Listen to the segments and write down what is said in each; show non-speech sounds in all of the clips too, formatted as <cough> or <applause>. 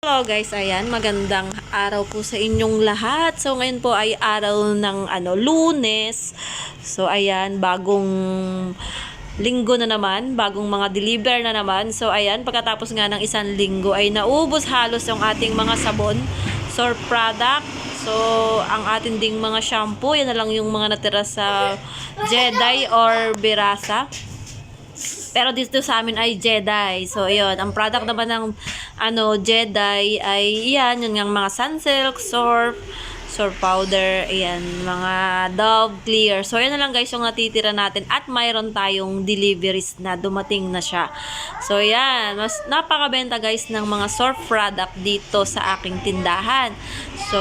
Hello guys, ayan, magandang araw po sa inyong lahat. So ngayon po ay araw ng ano, Lunes. So ayan, bagong linggo na naman, bagong mga deliver na naman. So ayan, pagkatapos nga ng isang linggo ay naubos halos yung ating mga sabon, sore product. So ang ating ding mga shampoo, yan na lang yung mga natira sa Jedi or Birasa. Pero dito sa amin ay Jedi. So, ayun. Ang product naman ng ano, Jedi ay yan. Yun nga mga Sunsilk, Surf, Surf Powder, ayan, mga Dove Clear. So, yan na lang guys yung natitira natin. At mayroon tayong deliveries na dumating na siya. So, yan. Mas napakabenta guys ng mga surf product dito sa aking tindahan. So,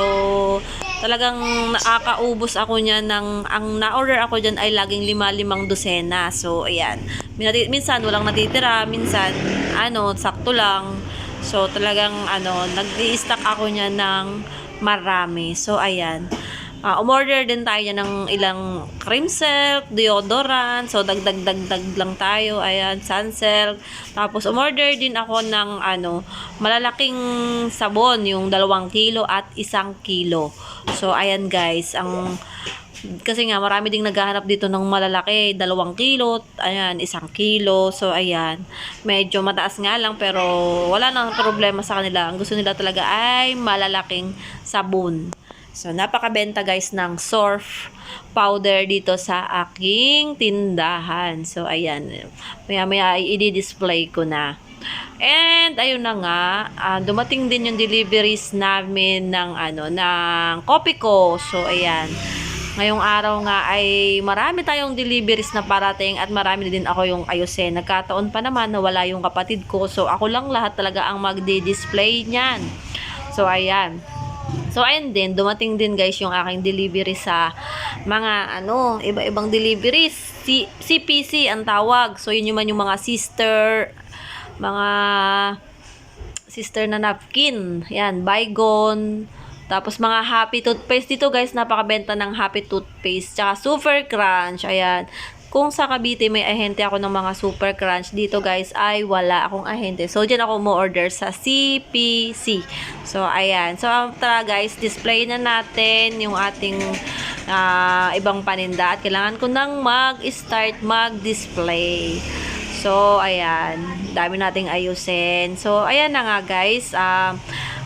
talagang nakakaubos ako niya ng, ang na-order ako dyan ay laging lima-limang dosena. So, ayan. Minsan, walang natitira. Minsan, ano, sakto lang. So, talagang, ano, nag-i-stock ako niya ng marami. So, ayan. Ah, umorder din tayo ng ilang cream silk, deodorant. So, dagdag-dagdag lang tayo. Ayan, sunsilk. Tapos, umorder din ako ng, ano, malalaking sabon, yung dalawang kilo at isang kilo. So, ayan guys, ang kasi nga marami ding naghahanap dito ng malalaki, dalawang kilo, ayan, isang kilo. So ayan, medyo mataas nga lang pero wala nang problema sa kanila. Ang gusto nila talaga ay malalaking sabon. So napakabenta guys ng surf powder dito sa aking tindahan. So ayan, maya maya i-display ko na. And ayun na nga, ah, dumating din yung deliveries namin ng ano ng Copico. So ayan. Ngayong araw nga ay marami tayong deliveries na parating at marami din ako yung ayusin. Nagkataon pa naman na wala yung kapatid ko. So ako lang lahat talaga ang magdi-display niyan. So ayan. So ayun din, dumating din guys yung aking delivery sa mga ano, iba-ibang deliveries. C- CPC ang tawag. So yun yung man yung mga sister, mga sister na napkin. Yan, bygone. Tapos mga happy toothpaste dito guys, napakabenta ng happy toothpaste. Tsaka super crunch, ayan. Kung sa Cavite may ahente ako ng mga super crunch, dito guys ay wala akong ahente. So dyan ako mo order sa CPC. So ayan. So tara guys, display na natin yung ating ah, ibang paninda. At kailangan ko nang mag-start mag-display. So, ayan. Dami nating ayusin. So, ayan na nga guys. Um,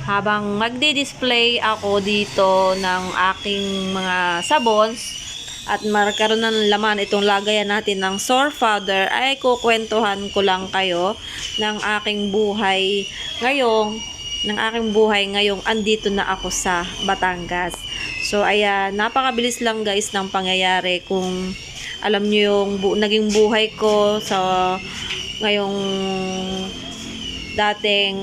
habang magdi-display ako dito ng aking mga sabons at markaroon ng laman itong lagayan natin ng sore powder ay kukwentuhan ko lang kayo ng aking buhay ngayong ng aking buhay ngayong andito na ako sa Batangas. So ayan, napakabilis lang guys ng pangyayari kung alam niyo yung bu- naging buhay ko sa ngayong dating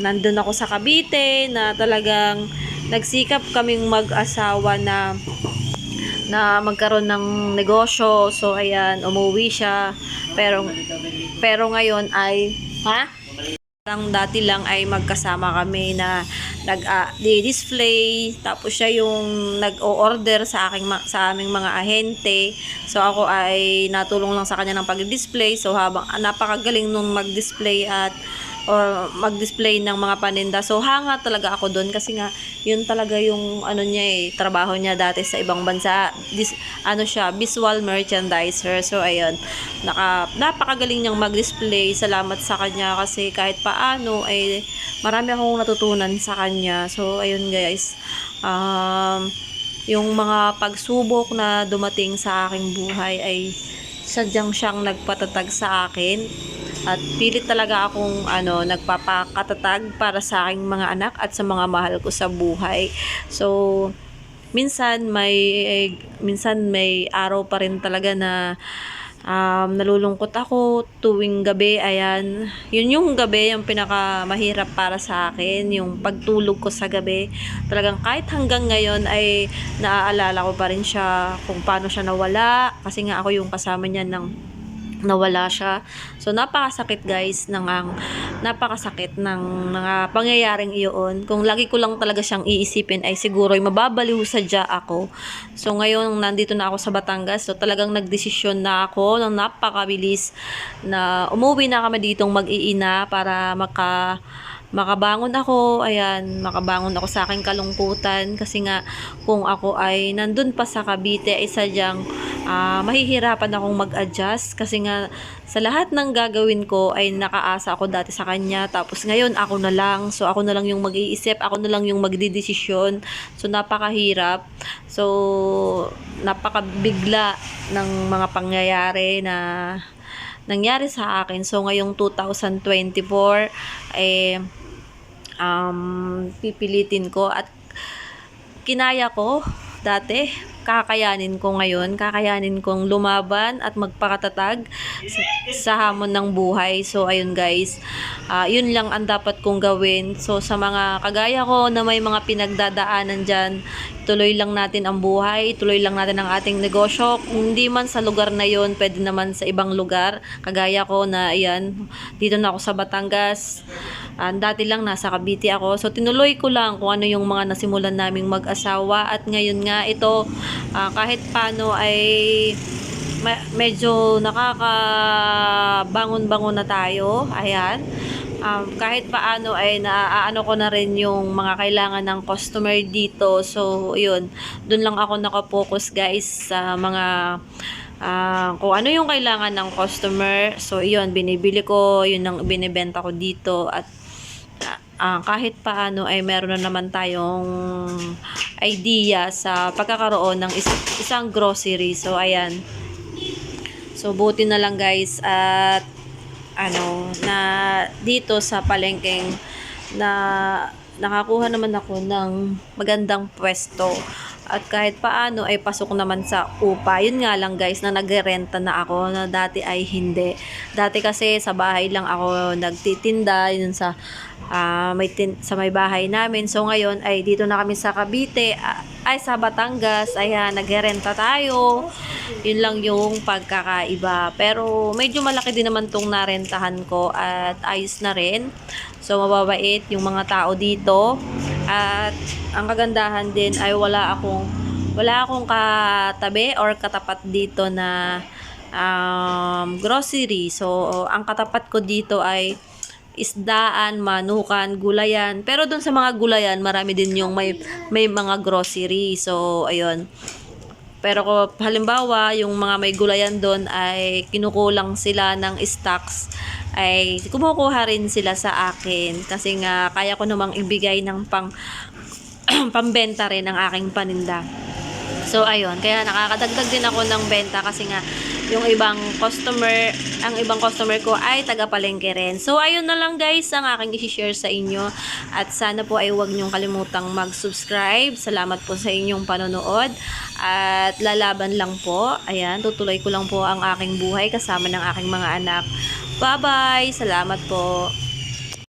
nandun ako sa Cavite na talagang nagsikap kaming mag-asawa na na magkaroon ng negosyo. So ayan, umuwi siya. Pero pero ngayon ay ha? Parang dati lang ay magkasama kami na nag-display tapos siya yung nag-o-order sa aking sa aming mga ahente. So ako ay natulong lang sa kanya ng pag-display. So habang ah, napakagaling nung mag-display at or mag-display ng mga paninda. So hanga talaga ako doon kasi nga yun talaga yung ano niya eh, trabaho niya dati sa ibang bansa. This, ano siya, visual merchandiser. So ayun, naka, napakagaling niyang mag-display. Salamat sa kanya kasi kahit paano ay marami akong natutunan sa kanya. So ayun guys, um, yung mga pagsubok na dumating sa aking buhay ay sadyang siyang nagpatatag sa akin at pilit talaga akong ano nagpapakatatag para sa aking mga anak at sa mga mahal ko sa buhay. So minsan may minsan may araw pa rin talaga na um, nalulungkot ako tuwing gabi. Ayan yun yung gabi yung pinaka mahirap para sa akin yung pagtulog ko sa gabi. Talagang kahit hanggang ngayon ay naaalala ko pa rin siya kung paano siya nawala. Kasi nga ako yung kasama niya ng nawala siya. So, napakasakit guys ng ang napakasakit ng mga pangyayaring iyon. Kung lagi ko lang talaga siyang iisipin ay siguro ay mababaliw sadya ako. So, ngayon nandito na ako sa Batangas. So, talagang nagdesisyon na ako ng napakabilis na umuwi na kami ditong mag-iina para maka makabangon ako, ayan, makabangon ako sa aking kalungkutan kasi nga kung ako ay nandun pa sa Cavite ay sadyang ah, mahihirapan akong mag-adjust kasi nga sa lahat ng gagawin ko ay nakaasa ako dati sa kanya. Tapos ngayon ako na lang. So ako na lang yung mag-iisip. Ako na lang yung magdidesisyon. So napakahirap. So napakabigla ng mga pangyayari na nangyari sa akin. So ngayong 2024 eh um, pipilitin ko at kinaya ko dati kakayanin ko ngayon kakayanin kong lumaban at magpakatatag sa, hamon ng buhay. So ayun guys. Ah, yun lang ang dapat kong gawin. So sa mga kagaya ko na may mga pinagdadaanan dyan tuloy lang natin ang buhay tuloy lang natin ang ating negosyo. Kung hindi man sa lugar na yon pwede naman sa ibang lugar. Kagaya ko na ayan dito na ako sa Batangas Ah, dati lang nasa Cavite ako. So tinuloy ko lang kung ano yung mga nasimulan naming mag-asawa at ngayon nga ito ah, kahit paano ay me- medyo nakakabangon-bangon na tayo. Ayan. Um, kahit paano ay naaano ko na rin yung mga kailangan ng customer dito. So, yun. Doon lang ako nakapokus guys sa mga ah, kung ano yung kailangan ng customer. So, yun. Binibili ko. Yun ang binibenta ko dito. At ah, kahit paano ay meron na naman tayong idea sa pagkakaroon ng is- isang grocery. So, ayan. So, buti na lang guys at ano, na dito sa palengkeng na nakakuha naman ako ng magandang pwesto. At kahit paano ay pasok naman sa upa. Yun nga lang guys na nagrerenta na ako na dati ay hindi. Dati kasi sa bahay lang ako nagtitinda yun sa ah, may tin- sa may bahay namin. So ngayon ay dito na kami sa Cavite ah, ay sa Batangas. Ayan, nagrerenta tayo. Yun lang yung pagkakaiba. Pero medyo malaki din naman tong narentahan ko at ayos na rin. So mababait yung mga tao dito. At ang kagandahan din ay wala akong wala akong katabi or katapat dito na um, grocery. So ang katapat ko dito ay isdaan, manukan, gulayan. Pero doon sa mga gulayan, marami din yung may may mga grocery. So ayun. Pero ko halimbawa, yung mga may gulayan doon ay kinukulang sila ng stocks ay kumukuha rin sila sa akin kasi nga kaya ko namang ibigay ng pang <clears throat> pambenta rin ang aking paninda. So ayun, kaya nakakadagdag din ako ng benta kasi nga yung ibang customer, ang ibang customer ko ay taga-palengke rin. So ayun na lang guys ang aking i-share sa inyo at sana po ay huwag niyong kalimutang mag-subscribe. Salamat po sa inyong panonood at lalaban lang po. Ayan, tutuloy ko lang po ang aking buhay kasama ng aking mga anak. Bye-bye! Salamat po!